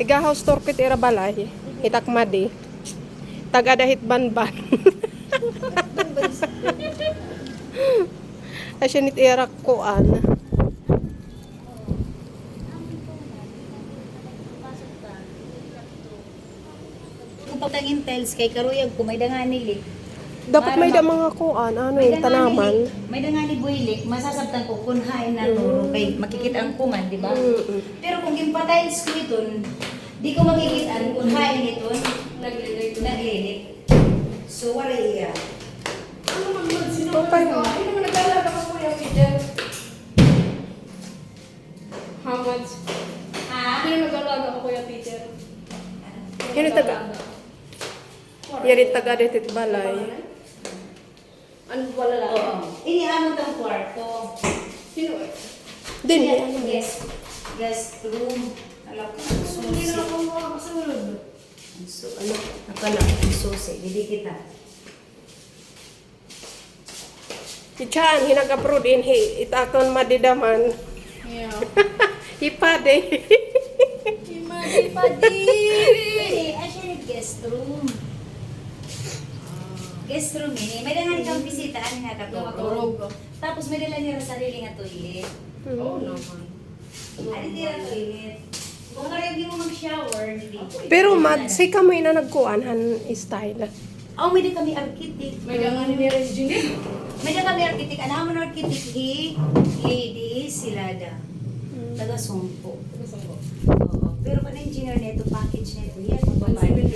Igahaw store kit ira balay. Itakmadi. Tagadahit banban. Asya nit ira kuan. Kung pagtangin tiles kay karuyag ko may dangani Dapat may da mga kuan, ano yung tanaman. May dangani builik, masasabtan ko kung hain na turo kay makikita ang kuman, di ba? Mm-mm. Pero kung gimpa tiles ko ito, di ko makikita kung hain ito, naglilit. So, wala iya. Ano naman man, sino Okay. Ano naman nag-aalaga ka kuya, Peter? How much? Ha? Sino nag-aalaga ka kuya, Peter? Sino taga? Yari tagadahit balay. Ano wala lang? Oo. Ini ano tong kwarto. Sino eh? Din, Yes, ano guest room. Alam ko, Hindi na ako makakasunod. Ang su, ano, nakala, ang susi. Hindi kita. Ichan, hinag-approve in hi, itakon madidaman. Yeah. Ipade. Imagi pa di. Pwede, actually, guest room. Guest room ini. May dangan kang bisita, ano nga katulog. Tapos may dala niya sarili nga toilet. Oo naman. Ano tira toilet? Kung karayag mo mag-shower, hindi. Pero mad, say kamo na nagkuan han style. Oh, may di kami architect. May gangan ni Regine. May di kami architect. Ano mo na architect? He, lady, silada. Taga Sumpo. Gusto ko. Oo. Pero pa engineer nito, package nito. Yan, magbabayad.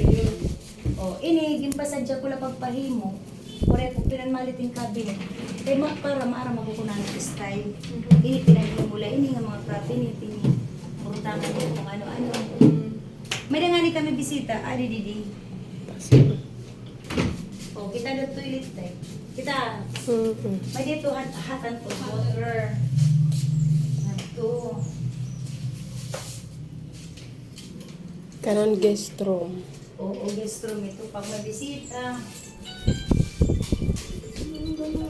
Oh, ini gimpasadya ko la pagpahimo. Kore ko pinanmalit yung cabinet. Kay ma para maara makukunan ng style. Ini pinagmumula ini nga mga cabinet ini. Urutangan niyo kung ano-ano. May dangani kami bisita, ari didi. Oh, kita na toilet tayo. Kita, Mm-mm. may dito hat hatan to water. Ito. Kanan guest room. Oo, guest room ito pag may bisita.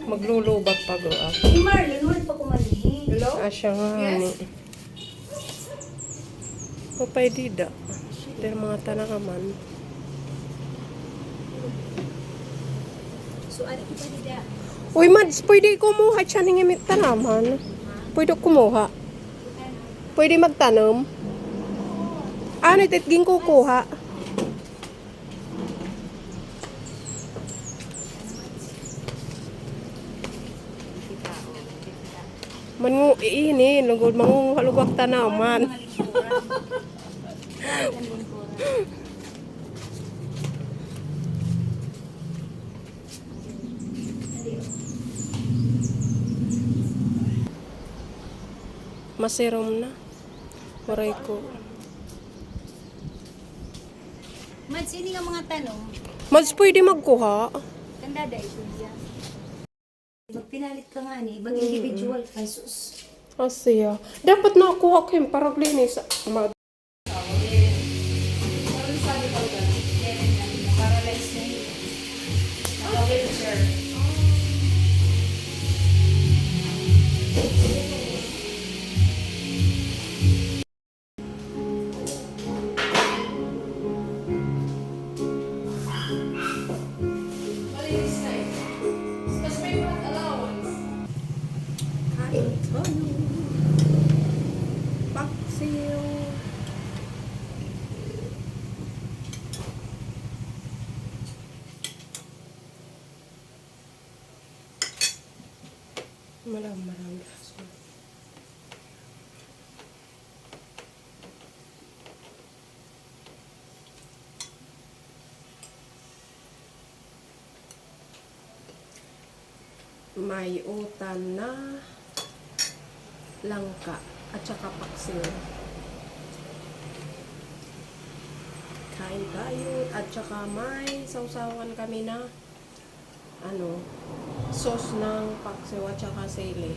Maglulubat pa go ako. Si Marlon, wala pa kumanhi. Hello? Asya nga ni. Papay dida. Pero mga tanakaman. So, ano kita nila? Uy, Mads, pwede kumuha siya ng imit tanaman. Pwede kumuha. Pwede magtanom. Ano, ititging kukuha. Mangu ini, lugod mangu halugak tanaman. Masirom na. Waray ko. Mads, ini nga mga tanong. Mads, pwede magkuha. Tanda da ito niya. Magpinalit ka nga ni, ibang individual kasus. Asya. Dapat nakuha ko yung paraglinis. Mag Paksiw. Malam, malam. May utan na langka at saka paksiw. Kain tayo at saka may sausawan kami na ano, sauce ng paksiw at saka sili.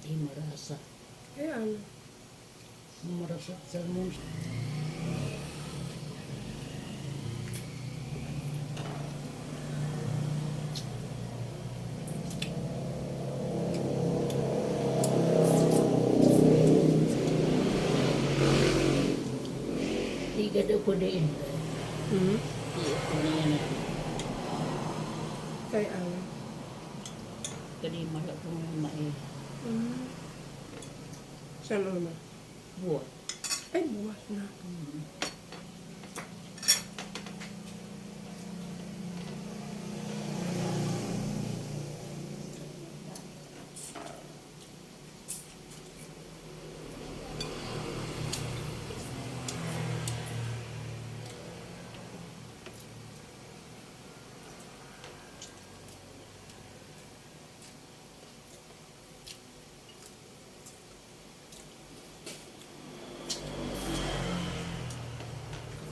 Di marasa. Eh, ano? Marasa sa mo. Di ka daw ko din. Hmm? Di ako na yan. Kay ano? Kadi malak ko nga Hmm. Saan ano? buat. Ay, buwas na.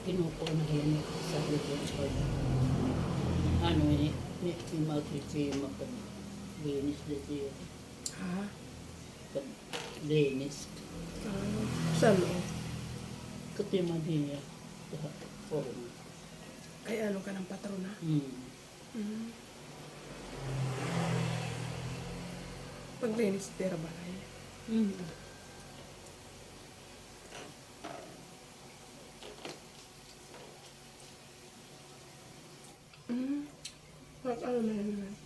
Kinuko na yun sa likod ko. Ano eh, may may magsisima ka na. Linis dito yun. Ha? Pag linis. Ah, saan oh? Katima din niya. Sa forma. Ay, ano ka ng patrona? Hmm. Hmm. Paglinis tira balay. Hmm. Hmm. Pag ano na yun naman?